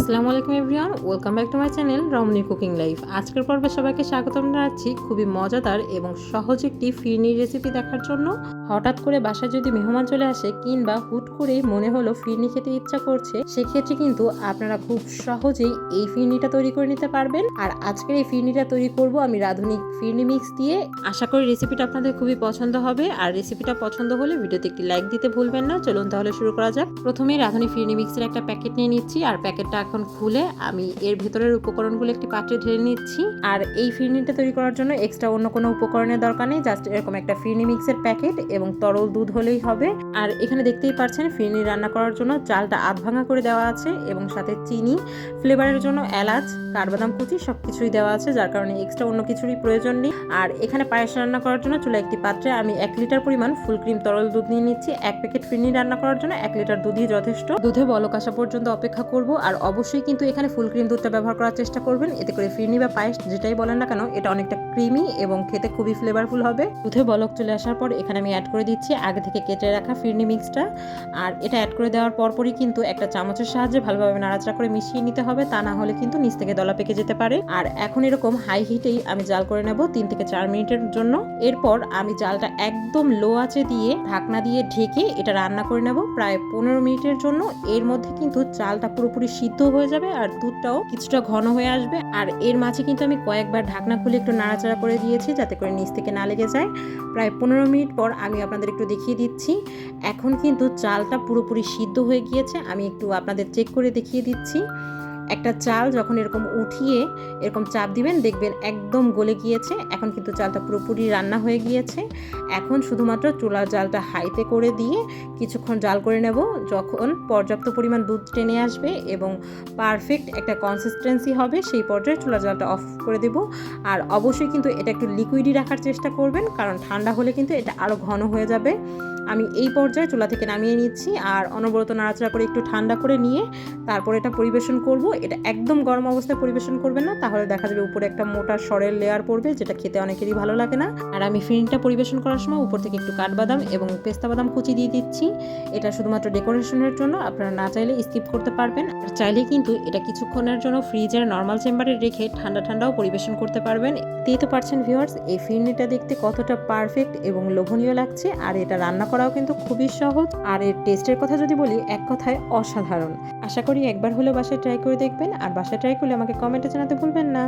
আসসালামু আলাইকুম everyone, welcome back to my channel Ramani cooking life. আজকের পর্বে সবাইকে স্বাগতম জানাচ্ছি খুবই মজাদার এবং সহজ একটি ফিরনি রেসিপি দেখার জন্য। হঠাৎ করে বাসায় যদি মেহমান চলে আসে কিংবা হুট করেই মনে হলো ফিরনি খেতে ইচ্ছা করছে, সেক্ষেত্রে কিন্তু আপনারা খুব সহজেই এই ফিরনিটা তৈরি করে নিতে পারবেন। আর আজকের এই ফিরনিটা তৈরি করব আমি রাধুনিক ফিরনি মিক্স দিয়ে। আশা করি রেসিপিটা আপনাদের খুবই পছন্দ হবে। আর রেসিপিটা পছন্দ হলে ভিডিওতে একটি লাইক দিতে ভুলবেন না। চলুন তাহলে শুরু করা যাক। প্রথমে রাধুনি ফিরনি মিক্সের একটা প্যাকেট নিয়ে নিচ্ছি। আর প্যাকেটটা এখন খুলে আমি এর ভেতরের উপকরণগুলো একটি পাত্রে ঢেলে নিচ্ছি। আর এই ফিরনিটা তৈরি করার জন্য এক্সট্রা অন্য কোনো উপকরণের দরকার নেই জাস্ট এরকম একটা ফিরনি মিক্সের প্যাকেট এবং তরল দুধ হলেই হবে। আর এখানে দেখতেই পাচ্ছেন, ফিরনি রান্না করার জন্য চালটা আধ ভাঙা করে দেওয়া আছে এবং সাথে চিনি ফ্লেভারের জন্য এলাচ, কাঠবাদাম কুচি সব কিছুই দেওয়া আছে, যার কারণে এক্সট্রা অন্য কিছুরই প্রয়োজন নেই। আর এখানে পায়েস রান্না করার জন্য চুলা একটি পাত্রে আমি এক লিটার পরিমাণ ফুল ক্রিম তরল দুধ নিয়ে নিচ্ছি। এক প্যাকেট ফিরনি রান্না করার জন্য এক লিটার দুধই যথেষ্ট। দুধে বলক আসা পর্যন্ত অপেক্ষা করব। আর অবশ্যই কিন্তু এখানে ফুল ক্রিম দুধটা ব্যবহার করার চেষ্টা করবেন। এতে করে ফিরনি বা পায়েস যেটাই বলেন না কেন, এটা অনেকটা ক্রিমি এবং খেতে খুবই ফ্লেভারফুল হবে। দুধে বলক চলে আসার পর এখানে আমি অ্যাড করে দিচ্ছি আগে থেকে কেটে রাখা ফিরনি মিক্সটা আর এটা অ্যাড করে দেওয়ার পরপরই কিন্তু একটা চামচের সাহায্যে ভালোভাবে নাড়াচাড়া করে মিশিয়ে নিতে হবে, তা না হলে কিন্তু নিচ থেকে দলা পেকে যেতে পারে। আর এখন এরকম হাই হিটেই আমি জাল করে নেব তিন থেকে চার মিনিটের জন্য। এরপর আমি জালটা একদম লো আঁচে দিয়ে ঢাকনা দিয়ে ঢেকে এটা রান্না করে নেব প্রায় পনেরো মিনিটের জন্য। এর মধ্যে কিন্তু চালটা পুরোপুরি সিদ্ধ হয়ে যাবে আর দুধটাও কিছুটা ঘন হয়ে আসবে। আর এর মাঝে কিন্তু আমি কয়েকবার ঢাকনা খুলে একটু নাড়াচাড়া করে দিয়েছি যাতে করে নিচ থেকে না লেগে যায়। প্রায় পনেরো মিনিট পর আমি আপনাদের একটু দেখিয়ে দিচ্ছি। এখন কিন্তু চালটা পুরোপুরি সিদ্ধ হয়ে গিয়েছে। আমি একটু আপনাদের চেক করে দেখিয়ে দিচ্ছি। একটা চাল যখন এরকম উঠিয়ে এরকম চাপ দিবেন, দেখবেন একদম গলে গিয়েছে। এখন কিন্তু চালটা পুরোপুরি রান্না হয়ে গিয়েছে। এখন শুধুমাত্র চুলার জালটা হাইতে করে দিয়ে কিছুক্ষণ জাল করে নেব, যখন পর্যাপ্ত পরিমাণ দুধ টেনে আসবে এবং পারফেক্ট একটা কনসিস্টেন্সি হবে, সেই পর্যায়ে চুলার জালটা অফ করে দেব। আর অবশ্যই কিন্তু এটা একটু লিকুইডই রাখার চেষ্টা করবেন, কারণ ঠান্ডা হলে কিন্তু এটা আরও ঘন হয়ে যাবে। আমি এই পর্যায়ে চুলা থেকে নামিয়ে নিচ্ছি, আর অনবরত নাড়াচাড়া করে একটু ঠান্ডা করে নিয়ে তারপর এটা পরিবেশন করব এটা একদম গরম অবস্থায় পরিবেশন করবেন না, তাহলে দেখা যাবে উপরে একটা মোটা সরের লেয়ার পড়বে, যেটা খেতে অনেকেরই ভালো লাগে না। আর আমি ফিরিনটা পরিবেশন করার সময় উপর থেকে একটু কাঠবাদাম এবং পেস্তা বাদাম কুচি দিয়ে দিচ্ছি। এটা শুধুমাত্র ডেকোরেশনের জন্য, আপনারা না চাইলে স্কিপ করতে পারবেন। আর চাইলে কিন্তু এটা কিছুক্ষণের জন্য ফ্রিজের নর্মাল চেম্বারে রেখে ঠান্ডা ঠান্ডাও পরিবেশন করতে পারবেন। তেই তো পারছেন ভিউয়ার্স এই ফিরনিটা দেখতে কতটা পারফেক্ট এবং লোভনীয় লাগছে, আর এটা রান্না করাও কিন্তু খুবই সহজ। আর এর টেস্টের কথা যদি বলি, এক কথায় অসাধারণ। আশা করি একবার হলেও বাসায় ট্রাই করে দেখবেন আর বাসা ট্রাই করলে আমাকে কমেন্টে জানাতে ভুলবেন না।